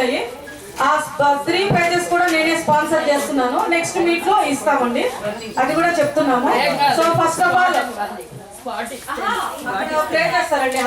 ఉంటాయి. ఆ three pages కూడా నేనే స్పాన్సర్ చేస్తున్నాను. నెక్స్ట్ మీట్లో ఇస్తామండి. అది కూడా చెప్తున్నాము. So first of all play చేస్తారండి.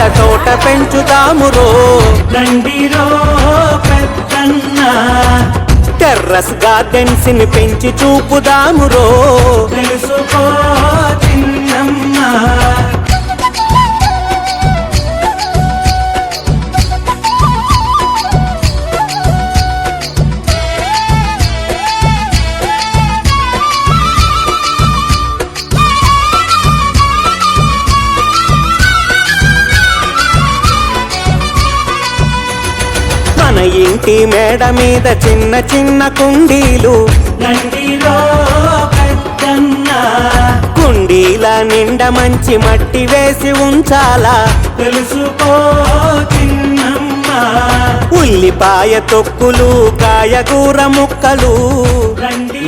మీద తోట పెంచుదామురో రండిరో పెద్దన్న. టెర్రస్ గార్డెన్స్ని పెంచి చూపుదామురో తెలుసుకో చిన్నమ్మ. ఇంటి మేడ మీద చిన్న చిన్న కుండీలు. కుండీల నిండా మంచి మట్టి వేసి ఉంచాలా. తెలుసుకో ఉల్లిపాయ తొక్కులు కాయగూర ముక్కలు.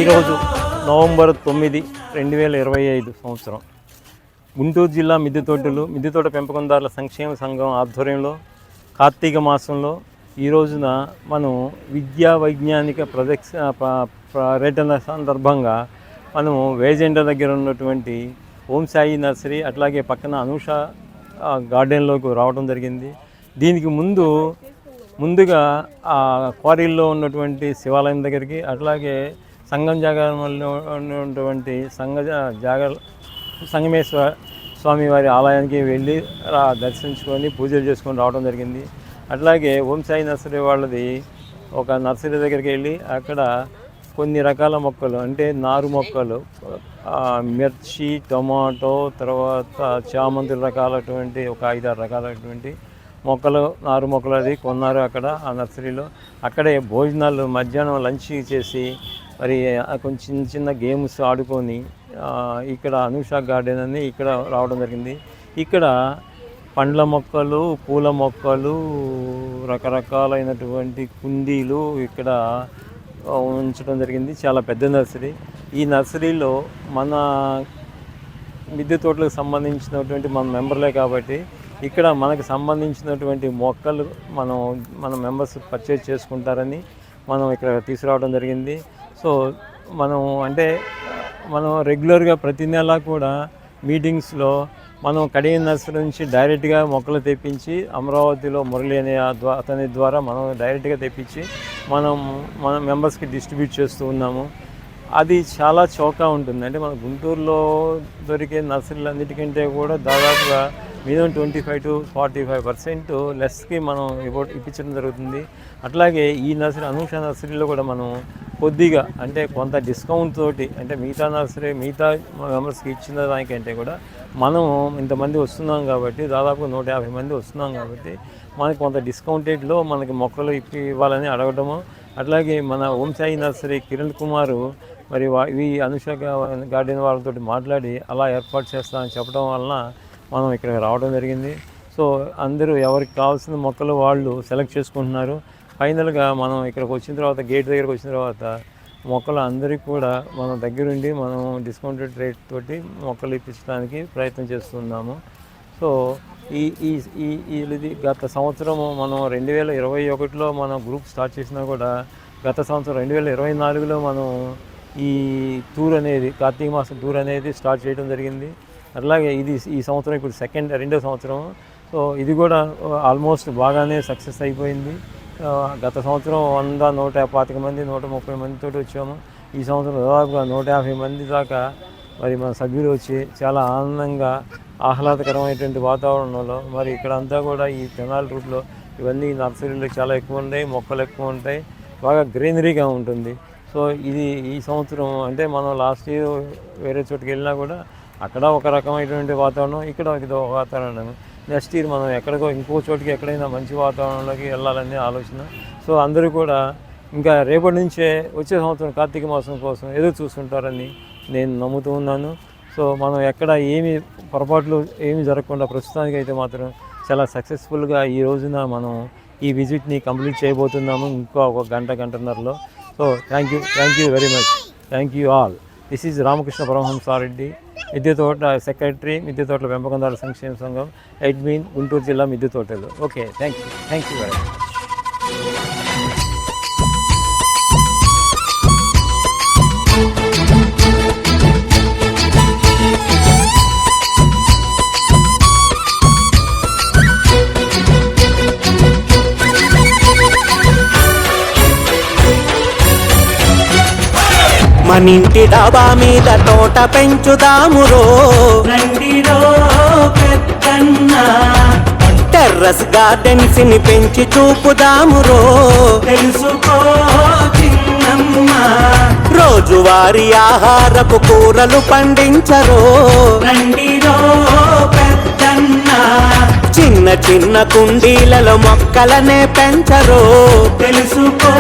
ఈరోజు నవంబర్ తొమ్మిది రెండు వేల ఇరవై ఐదు సంవత్సరం. గుంటూరు జిల్లా మిద్దె తోటలు మిద్దె తోట పెంపకందారుల సంక్షేమ సంఘం ఆధ్వర్యంలో కార్తీక మాసంలో ఈ రోజున మనం విద్యా వైజ్ఞానిక ప్రదక్ష పర్యటన సందర్భంగా మనము వేజెండ దగ్గర ఉన్నటువంటి ఓం సాయి నర్సరీ అట్లాగే పక్కన అనూష గార్డెన్లోకి రావడం జరిగింది. దీనికి ముందు ముందుగా ఆ క్వారీల్లో ఉన్నటువంటి శివాలయం దగ్గరికి అట్లాగే సంగం జాగరణలో ఉన్నటువంటి సంఘ జాగర సంగమేశ్వర స్వామి వారి ఆలయానికి వెళ్ళి దర్శించుకొని పూజలు చేసుకొని రావడం జరిగింది. అట్లాగే ఓం సాయి నర్సరీ వాళ్ళది ఒక నర్సరీ దగ్గరికి వెళ్ళి అక్కడ కొన్ని రకాల మొక్కలు అంటే నారు మొక్కలు మిర్చి టొమాటో తర్వాత చామంతి రకాలటువంటి ఒక ఐదారు రకాలటువంటి మొక్కలు నారు మొక్కలు అది కొన్నారు అక్కడ ఆ నర్సరీలో. అక్కడే భోజనాలు మధ్యాహ్నం లంచ్ చేసి మరి కొంచెం చిన్న చిన్న గేమ్స్ ఆడుకొని ఇక్కడ అనుషా గార్డెన్ అని ఇక్కడ రావడం జరిగింది. ఇక్కడ పండ్ల మొక్కలు పూల మొక్కలు రకరకాలైనటువంటి కుండీలు ఇక్కడ ఉంచడం జరిగింది. చాలా పెద్ద నర్సరీ. ఈ నర్సరీలో మన మిద్దె తోటలకు సంబంధించినటువంటి మన మెంబర్లే కాబట్టి ఇక్కడ మనకు సంబంధించినటువంటి మొక్కలు మనం మన మెంబర్స్ పర్చేజ్ చేసుకుంటారని మనం ఇక్కడ తీసుకురావడం జరిగింది. సో మనం అంటే మనం రెగ్యులర్గా ప్రతి నెల కూడా మీటింగ్స్లో మనం కడియం నర్సరీ నుంచి డైరెక్ట్గా మొక్కలు తెప్పించి అమరావతిలో మురళి అనే ఆ అతని ద్వారా మనం డైరెక్ట్గా తెప్పించి మనం మన మెంబర్స్కి డిస్ట్రిబ్యూట్ చేస్తూ ఉన్నాము. అది చాలా చౌకా ఉంటుంది. అంటే మన గుంటూరులో దొరికే నర్సరీలు అన్నిటికంటే కూడా దాదాపుగా minimum twenty five to forty five percent లెస్కి మనం ఇవ్వ ఇప్పించడం జరుగుతుంది. అట్లాగే ఈ నర్సరీ అనూష నర్సరీలో కూడా మనం కొద్దిగా అంటే కొంత డిస్కౌంట్ తోటి అంటే మిగతా నర్సరీ మిగతా మెంబర్స్కి ఇచ్చిన దానికంటే కూడా మనం ఇంతమంది వస్తున్నాం కాబట్టి దాదాపు నూట యాభై మంది వస్తున్నాం కాబట్టి మనకి కొంత డిస్కౌంటెడ్లో మనకి మొక్కలు ఇప్పి ఇవ్వాలని అడగడము. అట్లాగే మన ఓంసాయి నర్సరీ కిరణ్ కుమారు మరి వా- ఈ అనుష గార్డెన్ వాళ్ళతో మాట్లాడి అలా ఏర్పాటు చేస్తామని చెప్పడం వలన మనం ఇక్కడ రావడం జరిగింది. సో అందరూ ఎవరికి కావాల్సిన మొక్కలు వాళ్ళు సెలెక్ట్ చేసుకుంటున్నారు. ఫైనల్గా మనం ఇక్కడికి వచ్చిన తర్వాత గేట్ దగ్గరకు వచ్చిన తర్వాత మొక్కలు అందరికీ కూడా మనం దగ్గరుండి మనం డిస్కౌంటెడ్ రేట్ తోటి మొక్కలు ఇప్పించడానికి ప్రయత్నం చేస్తున్నాము. సో ఈ ఈ ఈ ఇది గత సంవత్సరం మనం రెండు వేల ఇరవై ఒకటిలో మనం గ్రూప్ స్టార్ట్ చేసినా కూడా గత సంవత్సరం రెండు వేల ఇరవై నాలుగులో మనం ఈ టూర్ అనేది కార్తీక మాసం టూర్ అనేది స్టార్ట్ చేయడం జరిగింది. అలాగే ఇది ఈ సంవత్సరం ఇప్పుడు సెకండ్ రెండో సంవత్సరం. సో ఇది కూడా ఆల్మోస్ట్ బాగానే సక్సెస్ అయిపోయింది. గత సంవత్సరం వంద నూట పాతిక మంది నూట ముప్పై మందితో వచ్చాము. ఈ సంవత్సరం దాదాపుగా నూట యాభై మంది దాకా మరి మన సభ్యులు వచ్చి చాలా ఆనందంగా ఆహ్లాదకరమైనటువంటి వాతావరణంలో మరి ఇక్కడ అంతా కూడా ఈ తెనాలి రూట్లో ఇవన్నీ నర్సరీలు చాలా ఎక్కువ ఉంటాయి మొక్కలు ఎక్కువ ఉంటాయి బాగా గ్రీనరీగా ఉంటుంది. సో ఇది ఈ సంవత్సరం అంటే మనం లాస్ట్ ఇయర్ వేరే చోటుకి వెళ్ళినా కూడా అక్కడ ఒక రకమైనటువంటి వాతావరణం ఇక్కడ ఇది ఒక వాతావరణం. నెక్స్ట్ ఇయర్ మనం ఎక్కడికో ఇంకో చోటికి ఎక్కడైనా మంచి వాతావరణంలోకి వెళ్ళాలనే ఆలోచన. సో అందరూ కూడా ఇంకా రేపటి నుంచే వచ్చే సంవత్సరం కార్తీక మాసం కోసం ఎదురు చూస్తుంటారని నేను నమ్ముతూ ఉన్నాను. సో మనం ఎక్కడ ఏమి పొరపాట్లు ఏమి జరగకుండా ప్రస్తుతానికి అయితే మాత్రం చాలా సక్సెస్ఫుల్గా ఈ రోజున మనం ఈ విజిట్ని కంప్లీట్ చేయబోతున్నాము ఇంకో ఒక గంట గంటన్నరలో. So thank you thank you very much thank you all this is Ramakrishna Paramahamsareddy మిద్దె తోట సెక్రటరీ మిద్దె తోటల పెంపకందారుల సంక్షేమ సంఘం అడ్మిన్ గుంటూరు జిల్లా మిద్దె తోటలు okay thank you thank you very much మనింటి డాబా మీద తోట పెంచుదామురో? టెర్రస్ గార్డెన్స్ని పెంచి చూపుదామురో? తెలుసుకో రోజువారీ ఆహారపు కూరలు పండించరో? చిన్న చిన్న కుండీలలో మొక్కలనే పెంచరో? తెలుసుకో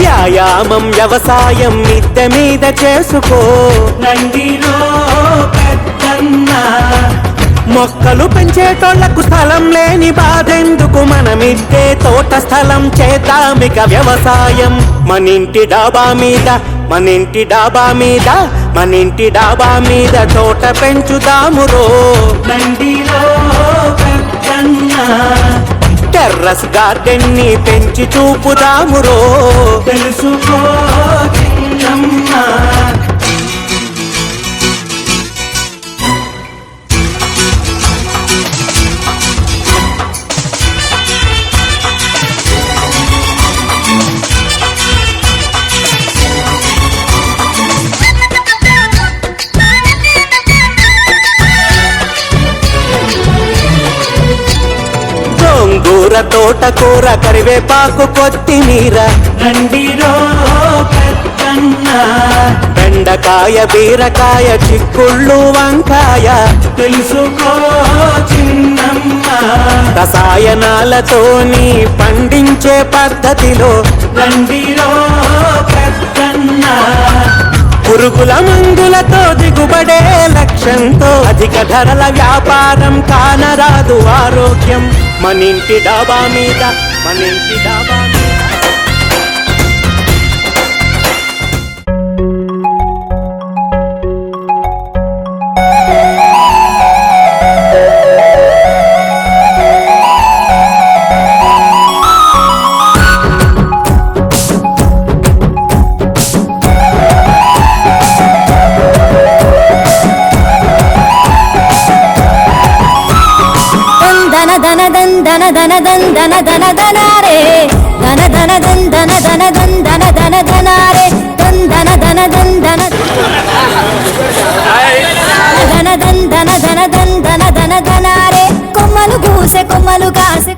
వ్యాయామం వ్యవసాయం మిద్దె మీద చేసుకో. మొక్కలు పెంచేటోళ్ళకు స్థలం లేని బాధెందుకు మనమిద్దే తోట స్థలం చేద్దామిక వ్యవసాయం. మనింటి డాబా మీద మనింటి డాబా మీద మనింటి డాబా మీద తోట పెంచుదామురో రండిరో పెద్దన్న. టెర్రస్ గార్డెన్ని పెంచి చూపుదామురో. తెలుసుకో తోటకూర కరివేపాకు కొత్తిమీర. రండిరో బెండకాయ బీరకాయ చిక్కుళ్ళు వంకాయ. తెలుసుకో చిన్నమ్మ. రసాయనాలతోని పండించే పద్ధతిలో. రండిరో పురుగుల మందులతో దిగుబడే లక్ష్యంతో అధిక ధరల వ్యాపారం కానరాదు ఆరోగ్యం. మనింటి డాబా మీద మనింటి డాబా ధన దన ధన ధన దన్ ధన ధన రే ధన ధన దన్ ధన ధన దన్ ధన ధన ధనారే రే ధన ధన దన్ ధన ధన దన్ ధన ధన దన్ ధన ధన రే కొమ్మలు కూసే కొమ్మలు కాసే